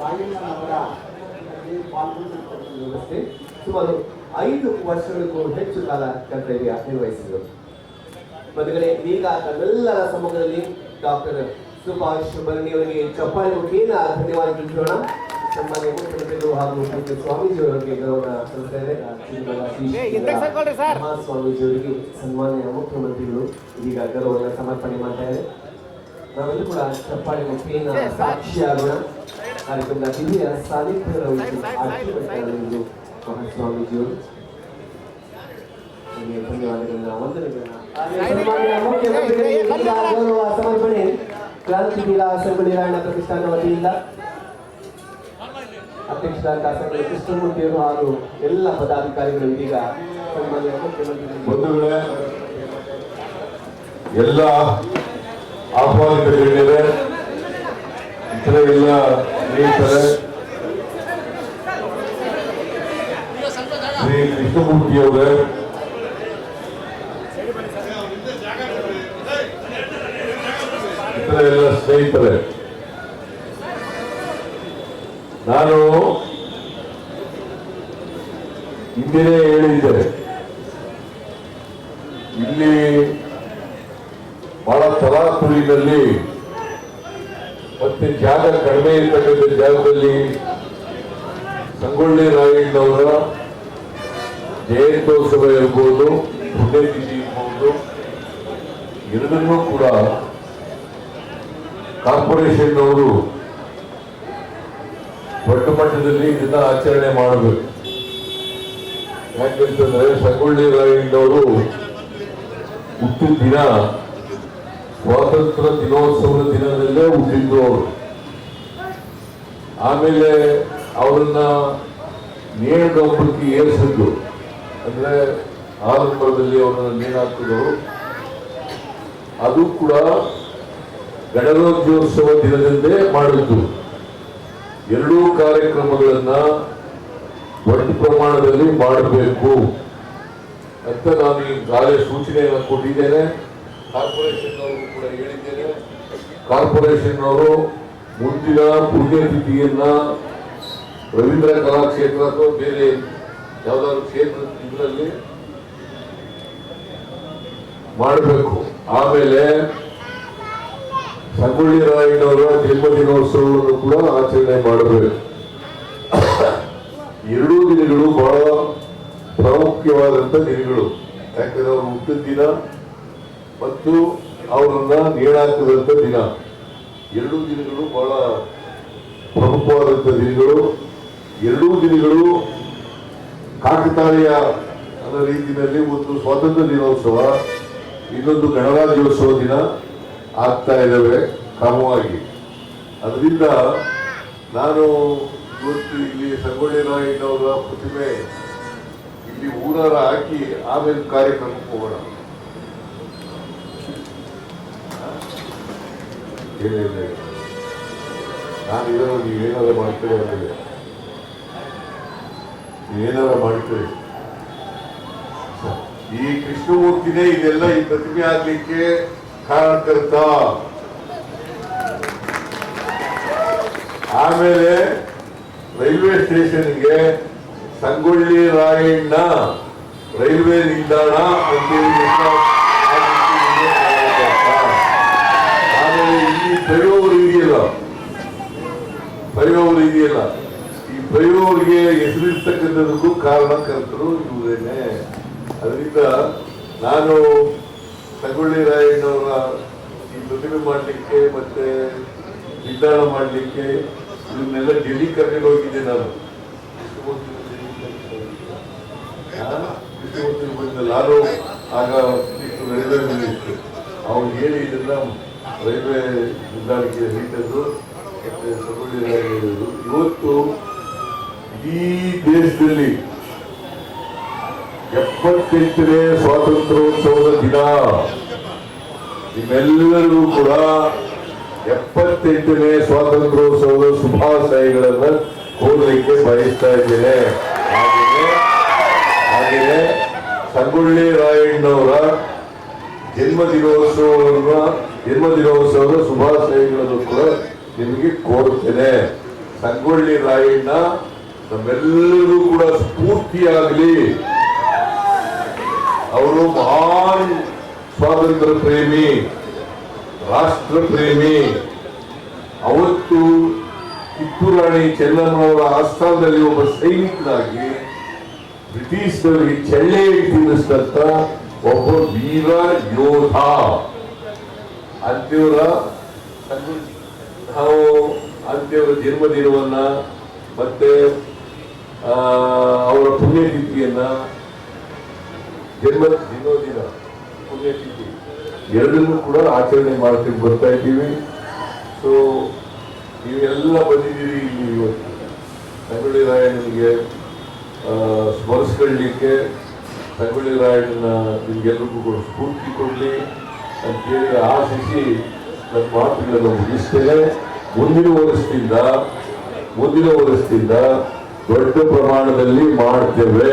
ರಾಯಣ್ಣನವರ ವ್ಯವಸ್ಥೆ. ಸುಮಾರು ಐದು ವರ್ಷಗಳಿಗೂ ಹೆಚ್ಚು ಕಾಲ ಕರ್ತವ್ಯ ನಿರ್ವಹಿಸಿದರು. ಮದುವೆ ಈಗ ತಮ್ಮೆಲ್ಲರ ಸಮ್ಮುಖದಲ್ಲಿ ಡಾಕ್ಟರ್ ಸುಭಾಷ್ ಭರಣಿ ಅವರಿಗೆ ಚಪ್ಪಾಳೆ ಮುಖೇನ ಧನ್ಯವಾದ ತಿಳಿಸೋಣ. ಸನ್ಮಾನ್ಯ ಮುಖ್ಯಮಂತ್ರಿಗಳು ಹಾಗೂ ಪೂಜ್ಯ ಸ್ವಾಮೀಜಿಯವರಿಗೆ ಗೌರವ ಸ್ವಾಮೀಜಿಯವರಿಗೆ ಸನ್ಮಾನ್ಯ ಮುಖ್ಯಮಂತ್ರಿಗಳು ಇದೀಗ ಗೌರವವನ್ನು ಸಮರ್ಪಣೆ ಮಾಡ್ತಾ ಇದ್ದಾರೆ. ನಾವೆಲ್ಲರೂ ಕೂಡ ಚಪ್ಪಾಳೆ ಮುಖೇನ ಸಾಕ್ಷಿಯಾಗೋಣ. ಕಾರ್ಯಕ್ರಮದ ಹಿರಿಯ ಸಾನ್ನಿಧ್ಯರ ಆಶೀರ್ವದಿಸಿದರು ಮಹಾಸ್ವಾಮೀಜಿಯವರು ಧನ್ಯವಾದಗಳನ್ನ ವಂದನೆಗಳನ್ನ ಗೌರವ ಸಮರ್ಪಣೆ ಕ್ರಾಂತಿವೀರ ಸಂಗೊಳ್ಳಿ ರಾಯಣ್ಣ ಪ್ರತಿಷ್ಠಾನ ವತಿಯಿಂದ ಅಧ್ಯಕ್ಷರಾದ ಸಂಗೊಳ್ಳಿ ಕೃಷ್ಣಮೂರ್ತಿಯವರು ಹಾಗೂ ಎಲ್ಲ ಪದಾಧಿಕಾರಿಗಳು ಇದೀಗ ಸನ್ಮಾನ್ಯ ಬಂಧುಗಳೇ ಎಲ್ಲ ಆಹ್ವಾನಿತರಿದ್ದಾರೆ ಇತರ ಎಲ್ಲ ಸ್ನೇಹಿತರೆ ಶ್ರೀ ಕೃಷ್ಣಮೂರ್ತಿಯವರೇ ಇತರ ಎಲ್ಲ ಸ್ನೇಹಿತರೆ ನಾನು ಹಿಂದಿನೇ ಹೇಳಿದ್ದೆ ಇಲ್ಲಿ ಬಹಳ ತಲಾತುಲಿನಲ್ಲಿ ಮತ್ತೆ ಜಾಗ ಕಡಿಮೆ ಇರ್ತಕ್ಕಂಥ ಜಾಗದಲ್ಲಿ ಸಂಗೊಳ್ಳಿ ರಾಯಣ್ಣವರ ಜಯಂತ್ಯೋತ್ಸವ ಇರ್ಬೋದು, ಪುಣ್ಯತಿಥಿ ಇರ್ಬೋದು, ಎರಡನ್ನೂ ಕೂಡ ಕಾರ್ಪೊರೇಷನ್ ಅವರು ದೊಡ್ಡ ಮಟ್ಟದಲ್ಲಿ ಇದನ್ನ ಆಚರಣೆ ಮಾಡಬೇಕು. ಯಾಕೆಂತಂದ್ರೆ ಸಂಗೊಳ್ಳಿ ರಾಯಣ್ಣವರು ಹುಟ್ಟಿದ ದಿನ ಸ್ವಾತಂತ್ರ್ಯ ದಿನೋತ್ಸವದ ದಿನದಲ್ಲೇ ಹುಟ್ಟಿದ್ದು ಅವರು. ಆಮೇಲೆ ಅವರನ್ನ ನೇಣಗಂಬಕ್ಕೆ ಏರಿಸಿದ್ದು. ಅಂದ್ರೆ ಆರಂಭದಲ್ಲಿ ಅವರನ್ನ ನೇಣಾಕಿದ್ರು ಅದು ಕೂಡ ಗಣರಾಜ್ಯೋತ್ಸವ ದಿನದಂದೇ ಮಾಡಿದ್ದು. ಎರಡೂ ಕಾರ್ಯಕ್ರಮಗಳನ್ನ ದೊಡ್ಡ ಪ್ರಮಾಣದಲ್ಲಿ ಮಾಡಬೇಕು ಅಂತ ನಾನು ಈಗಾಗಲೇ ಸೂಚನೆಯನ್ನು ಕೊಟ್ಟಿದ್ದೇನೆ. ಕಾರ್ಪೊರೇಷನ್ ಅವರು ಕೂಡ ಹೇಳಿದ್ದೇನೆ. ಕಾರ್ಪೊರೇಷನ್ ಅವರು ಮುಂದಿನ ಪುಣ್ಯತಿಥಿಯನ್ನ ರವೀಂದ್ರ ಕಲಾಕ್ಷೇತ್ರ ಅಥವಾ ಬೇರೆ ಯಾವ್ದಾದ್ರು ಕ್ಷೇತ್ರ ಇದರಲ್ಲಿ ಮಾಡಬೇಕು. ಆಮೇಲೆ ಸಂಗೊಳ್ಳಿ ರಾಯಣ್ಣವರ ಜನ್ಮದಿನೋತ್ಸವವನ್ನು ಕೂಡ ಆಚರಣೆ ಮಾಡಬೇಕು. ಎರಡೂ ದಿನಗಳು ಬಹಳ ಪ್ರಾಮುಖ್ಯವಾದಂತ ದಿನಗಳು. ಯಾಕಂದ್ರೆ ಅವರು ಹುಟ್ಟಿದ ದಿನ ಮತ್ತು ಅವರನ್ನ ನೇಣಾಕುವಂತ ದಿನ. ಎರಡೂ ದಿನಗಳು ಬಹಳ ಪ್ರಮುಖವಾದಂತ ದಿನಗಳು. ಎರಡೂ ದಿನಗಳು ಕಾಕತಾಳೀಯ ರೀತಿಯಲ್ಲಿ ಒಂದು ಸ್ವಾತಂತ್ರ್ಯ ದಿನೋತ್ಸವ, ಇನ್ನೊಂದು ಗಣರಾಜ್ಯೋತ್ಸವ ದಿನ ಆಗ್ತಾ ಇದ್ದಾವೆ ಕ್ರಮವಾಗಿ. ಅದರಿಂದ ನಾನು ಇವತ್ತು ಇಲ್ಲಿ ಸಂಗೊಳ್ಳಿ ರಾಯಣ್ಣವರ ಪ್ರತಿಮೆ ಇಲ್ಲಿ ಊರಾರ ಹಾಕಿ ಆಮೇಲೆ ಕಾರ್ಯಕ್ರಮಕ್ಕೆ ಹೋಗೋಣ. ಇಲ್ಲ. ನಾನು ಇದನ್ನು ನೀವೇನಾರ ಮಾಡ್ತೀರಿ ಅಂದ್ರೆ ನೀವೇನಾರ ಮಾಡ್ತೀರಿ? ಈ ಕೃಷ್ಣಮೂರ್ತಿನೇ ಇದೆಲ್ಲ ಈ ಪ್ರತಿಮೆ ಆಗ್ಲಿಕ್ಕೆ ಕಾರಣಕರ್ತ ಆಮೇಲೆ ರೈಲ್ವೆ ಸ್ಟೇಷನ್ಗೆ ಸಂಗೊಳ್ಳಿ ರಾಯಣ್ಣ ರೈಲ್ವೆ ನಿಲ್ದಾಣ ಅಂತೇಳಿ ಪ್ರಯೋಗ ಇದೆಯಲ್ಲ ಪ್ರಯೋಗ ಇದೆಯಲ್ಲ ಈ ಪ್ರಯೋಗಕ್ಕೆ ಹೆಸರಿರ್ತಕ್ಕಂಥದಕ್ಕೂ ಕಾರಣಕರ್ತರು ಇವರೇನೆ ಅದರಿಂದ ನಾನು ಸಂಗೊಳ್ಳಿ ರಾಯಣ್ಣವರ ಈ ಪ್ರತಿಮೆ ಮಾಡಲಿಕ್ಕೆ ಮತ್ತೆ ನಿಲ್ದಾಣ ಮಾಡಲಿಕ್ಕೆ ಇದನ್ನೆಲ್ಲ ಡೆಲ್ಲಿ ಕರ್ಕೊಂಡು ಹೋಗಿದ್ದೆ ನಾನು. ನಾನು ಆಗ ನಡೆದಿತ್ತು ಅವ್ರು ಹೇಳಿ ಇದನ್ನ ರೈಲ್ವೆ ನಿಲ್ದಾಣಕ್ಕೆ ಸಂಗೊಳ್ಳಿ ಇವತ್ತು ಈ ದೇಶದಲ್ಲಿ ಎಪ್ಪತ್ತೆಂಟನೇ ಸ್ವಾತಂತ್ರ್ಯೋತ್ಸವದ ದಿನ. ನಿಮ್ಮೆಲ್ಲರಿಗೂ ಕೂಡ ಎಪ್ಪತ್ತೆಂಟನೇ ಸ್ವಾತಂತ್ರ್ಯೋತ್ಸವದ ಶುಭಾಶಯಗಳನ್ನ ಕೋರಲಿಕ್ಕೆ ಬಯಸ್ತಾ ಇದ್ದೇನೆ. ಹಾಗೆಯೇ ಹಾಗೆಯೇ ಸಂಗೊಳ್ಳಿ ರಾಯಣ್ಣವರ ಜನ್ಮದಿನೋತ್ಸವವನ್ನ ಜನ್ಮದಿನೋತ್ಸವದ ಶುಭಾಶಯಗಳನ್ನು ಕೂಡ ನಿಮಗೆ ಕೋರುತ್ತೇನೆ ಸಂಗೊಳ್ಳಿ ರಾಯಣ್ಣ ನಮ್ಮೆಲ್ಲರೂ ಕೂಡ ಸ್ಫೂರ್ತಿಯಾಗಲಿ. ಅವರು ಮಹಾನ್ ಸ್ವಾತಂತ್ರ್ಯ ಪ್ರೇಮಿ, ರಾಷ್ಟ್ರ ಪ್ರೇಮಿ. ಅವತ್ತು ಕಿತ್ತೂರು ರಾಣಿ ಚೆನ್ನಮ್ಮನವರ ಆಸ್ಥಾನದಲ್ಲಿ ಒಬ್ಬ ಸೈನಿಕನಾಗಿ ಬ್ರಿಟಿಷರಿಗೆ ಚಳ್ಳೆ ತಿನ್ನಿಸಿದಂತ ಒಬ್ಬ ವೀರ ಯೋಧ. ಅಂತ್ಯವರ ನಾವು ಅಂತ್ಯವರ ಜನ್ಮದಿನವನ್ನ ಮತ್ತೆ ಅವರ ಪುಣ್ಯತಿಥಿಯನ್ನ ಜನ್ಮ ದಿನೋದಿನ ಪುಣ್ಯತಿಥಿ ಎರಡನ್ನೂ ಕೂಡ ಆಚರಣೆ ಮಾಡ್ತೀವಿ ಬರ್ತಾ ಇದ್ದೀವಿ. ಸೊ ನೀವೆಲ್ಲ ಬಂದಿದ್ದೀರಿ ಇಲ್ಲಿ ಇವತ್ತು. ತಮಿಳುರಾಯ ಆ, ಸ್ಮರಿಸ್ಕೊಳ್ಳಿಕ್ಕೆ ಸಂಗೊಳ್ಳಿ ರಾಯಣ್ಣನ ನಿಮ್ಗೆಲ್ರಿಗೂ ಕೂಡ ಸ್ಫೂರ್ತಿ ಕೊಡಲಿ ಅಂತೇಳಿ ಆಶಿಸಿ ನನ್ನ ಮಾತುಗಳನ್ನು ಮುಗಿಸ್ತೇನೆ. ಮುಂದಿನ ವರ್ಷದಿಂದ ಮುಂದಿನ ವರ್ಷದಿಂದ ದೊಡ್ಡ ಪ್ರಮಾಣದಲ್ಲಿ ಮಾಡ್ತೇವೆ.